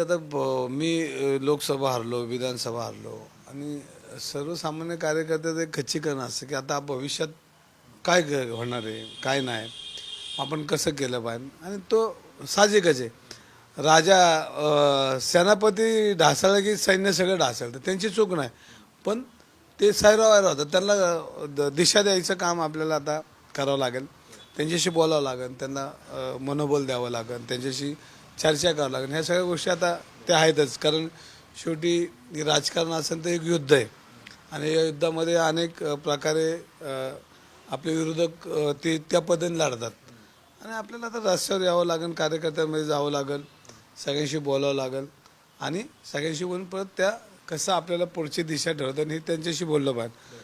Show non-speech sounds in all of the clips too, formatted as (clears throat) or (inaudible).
आता ब- मी लोकसभा हरलो विधानसभा हरलो. आणि सर्वसामान्य कार्यकर्त्याचं एक खच्चीकरण असतं की आता भविष्यात काय होणार आहे काय नाही. आपण कसं केलं पाहिजे? आणि तो साहजिकच आहे. राजा सेनापती ढासळला की सैन्य सगळं ढासळतं. त्यांची चूक नाही. पण ते सैरावायला होतं त्यांना द- दिशा द्यायचं काम आपल्याला आता करावं लागेल. त्यांच्याशी बोलावं लागेल. त्यांना मनोबल द्यावं लागेल. त्यांच्याशी चर्चा करावं लागेल. ह्या सगळ्या गोष्टी आता त्या आहेतच. कारण शेवटी राजकारण असेल तर एक युद्ध आहे. आणि या युद्धामध्ये अनेक प्रकारे आपले विरोधक ते त्या पद्धतीने लढतात. आणि आपल्याला आता रस्त्यावर यावं लागेल कार्यकर्त्यांमध्ये जावं लागेल सगळ्यांशी बोलावं लागेल. आणि सगळ्यांशी बोलून परत त्या कसं आपल्याला पुढची दिशा ठरवतात हे त्यांच्याशी बोललं पाहिजे.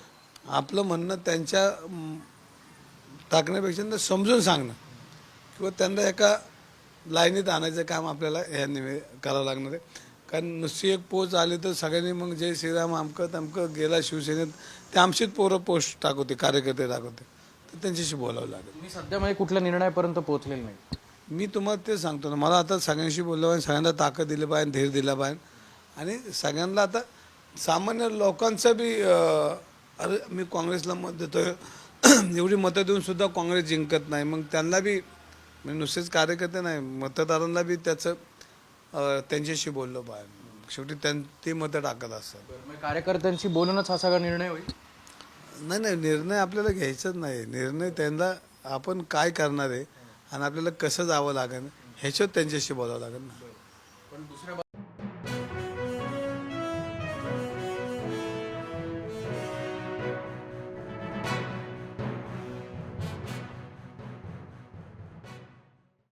आपलं म्हणणं त्यांच्या टाकण्यापेक्षा समजून सांगणं. किंवा त्यांना एका लाईनीत आणायचं काम आपल्याला ह्या निवे करावं लागणार आहे. कारण नुसती एक पोच आली तर सगळ्यांनी मग जय श्रीराम अमकं तमकं गेला शिवसेनेत ते आमचीच पोरं पोस्ट टाकवते कार्यकर्ते टाकवते. तर त्यांच्याशी बोलावं लागेल. तुम्ही सध्या म्हणजे कुठल्या निर्णयापर्यंत पोहोचलेले नाही. मी तुम्हाला ते सांगतो ना मला आता सगळ्यांशी बोललं पाहिजे सगळ्यांना ताकद दिली पाहिजे धीर दिला पाहिजे. आणि सगळ्यांना आता सामान्य लोकांचं बी अं, अरे मी काँग्रेसला मत देतोय. (clears throat) एवढी मतं देऊन सुद्धा काँग्रेस जिंकत नाही. मग त्यांना बी म्हणजे नुसतेच कार्यकर्ते नाही मतदारांना बी त्याचं त्यांच्याशी बोललं पाहिजे शेवटी त्यां ते मतं टाकत असतात. म्हणजे कार्यकर्त्यांशी बोलूनच हा सगळा निर्णय होईल? नाही नाही निर्णय आपल्याला घ्यायचाच नाही. निर्णय त्यांना आपण काय करणार आहे आणि आपल्याला कसं जावं लागेल ह्याच्यात त्यांच्याशी बोलावं लागेल ना. पण दुसऱ्या